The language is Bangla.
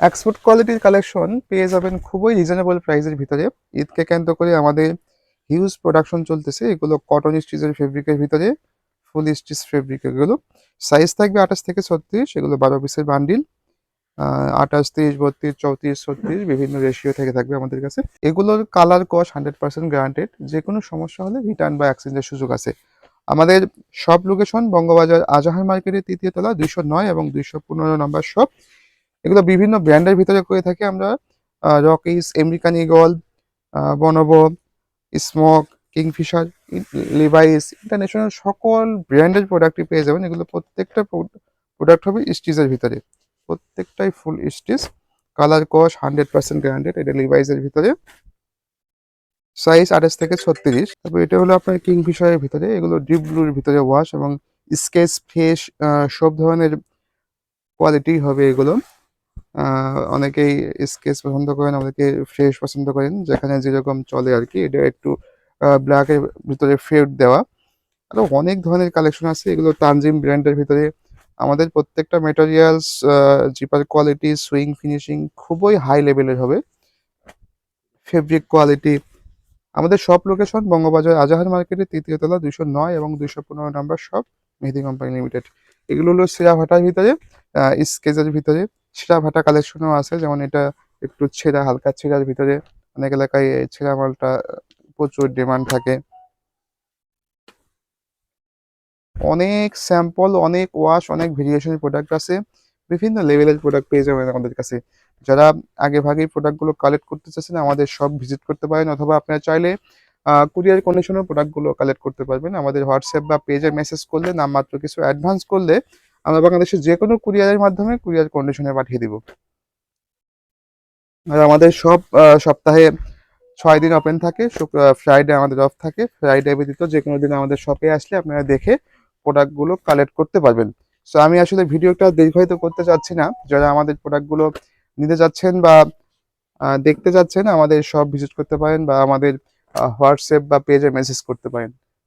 এক্সপোর্ট কোয়ালিটির কালেকশন পেয়ে যাবেন খুবই রিজনেবল প্রাইসের ভিতরে। ঈদকে কেন্দ্র করে আমাদের হিউজ প্রোডাকশন চলতেছে। এগুলো কটন স্টিচের ফেব্রিকের ভিতরে ফুল স্টিচ ফেব্রিক এগুলো। সাইজ থাকবে আঠাশ থেকে ছত্রিশ, এগুলো বারো পিসের বান্ডিল আঠাশ, তিরিশ, বত্রিশ, চৌত্রিশ, ছত্রিশ, বিভিন্ন রেশিও থেকে থাকবে আমাদের কাছে। এগুলোর কালার কস হান্ড্রেড পার্সেন্ট গ্যারান্টেড যে কোনো সমস্যা হলে রিটার্ন বা এক্সচেঞ্জের সুযোগ আছে। আমাদের সব লোকেশন বঙ্গবাজার আজাহার মার্কেটের তৃতীয় তলা দুইশো নয় এবং দুইশো পনেরো নম্বর শপ এগুলো বিভিন্ন ব্র্যান্ডের ভিতরে করে থাকি আমরা রকিস আমেরিকান ইগল বনবো স্মোক কিংফিশার লিভাইস ইন্টারন্যাশনাল সকল ব্র্যান্ডের প্রোডাক্টই পেয়ে যাবেন। এগুলো প্রত্যেকটা প্রোডাক্ট হবে স্টিচের ভিতরে। প্রত্যেকটাই ফুল স্টিচ কালার কস হান্ড্রেড পার্সেন্ট গ্যারান্টেড এটা লিভাইসের ভিতরে। সাইজ আঠাশ থেকে ছত্রিশ। তারপর এটা হলো আপনার কিংফিশারের ভিতরে। এগুলো ডিপ ব্লুর ভিতরে ওয়াশ এবং স্কেচ ফেস সব ধরনের কোয়ালিটি হবে এগুলো। অনেকেই স্কেচ পছন্দ করেন, অনেকে ফ্রেশ পছন্দ করেন, যেখানে যেরকম চলে আর কি। এটা একটু ব্ল্যাকের ভিতরে ফেড দেওয়া। আরও অনেক ধরনের কালেকশন আছে, এগুলো তানজিম ব্র্যান্ডের ভিতরে। আমাদের প্রত্যেকটা materials zipper quality sewing finishing খুবই হাই লেভেলের হবে। ফেব্রিক কোয়ালিটি আমাদের সব লোকেশন বঙ্গবাজার আজাহার মার্কেটের তৃতীয় তলা দুইশো নয় এবং দুইশো পনেরো নাম্বার সব মেহেদি কোম্পানি লিমিটেড এগুলো হলো সেরা ভাটার ভিতরে স্কেচের ভিতরে। ছেঁড়া ভাটা কালেকশনও আছে, যেমন এটা একটু ছেঁড়া, হালকা ছেঁড়ার ভিতরে। অনেক এলাকায় ছেঁড়া মালটা প্রচুর ডিমান্ড থাকে। অনেক স্যাম্পল অনেক ওয়াশ অনেক ভেরিয়েশনের প্রোডাক্ট আছে। বিভিন্ন লেভেলের প্রোডাক্ট পেয়ে যাবেন আমাদের কাছে। যারা আগে ভাগেই প্রোডাক্টগুলো কালেক্ট করতে চাচ্ছেন, আমাদের সব ভিজিট করতে পারেন, অথবা আপনারা চাইলে কুরিয়ার কন্ডিশনের প্রোডাক্টগুলো কালেক্ট করতে পারবেন। আমাদের হোয়াটসঅ্যাপ বা পেজে মেসেজ করলে, নামমাত্র কিছু অ্যাডভান্স করলে আমরা বাংলাদেশের যে কোনো কুরিয়ারের মাধ্যমে কুরিয়ার কন্ডিশনে পাঠিয়ে দিব। আর আমাদের সব সপ্তাহে ছয় দিন ওপেন থাকে ফ্রাইডে আমাদের অফ থাকে। ফ্রাইডে ব্যতীত যে কোনো দিন আমাদের শপে আসলে আপনারা দেখে প্রোডাক্টগুলো কালেক্ট করতে পারবেন। সো আমি আসলে ভিডিওটা দীর্ঘায়িত করতে চাচ্ছি না। যারা আমাদের প্রোডাক্টগুলো নিতে যাচ্ছেন বা দেখতে যাচ্ছেন, আমাদের সব ভিজিট করতে পারেন বা আমাদের হোয়াটসঅ্যাপ বা পেজে মেসেজ করতে পারেন।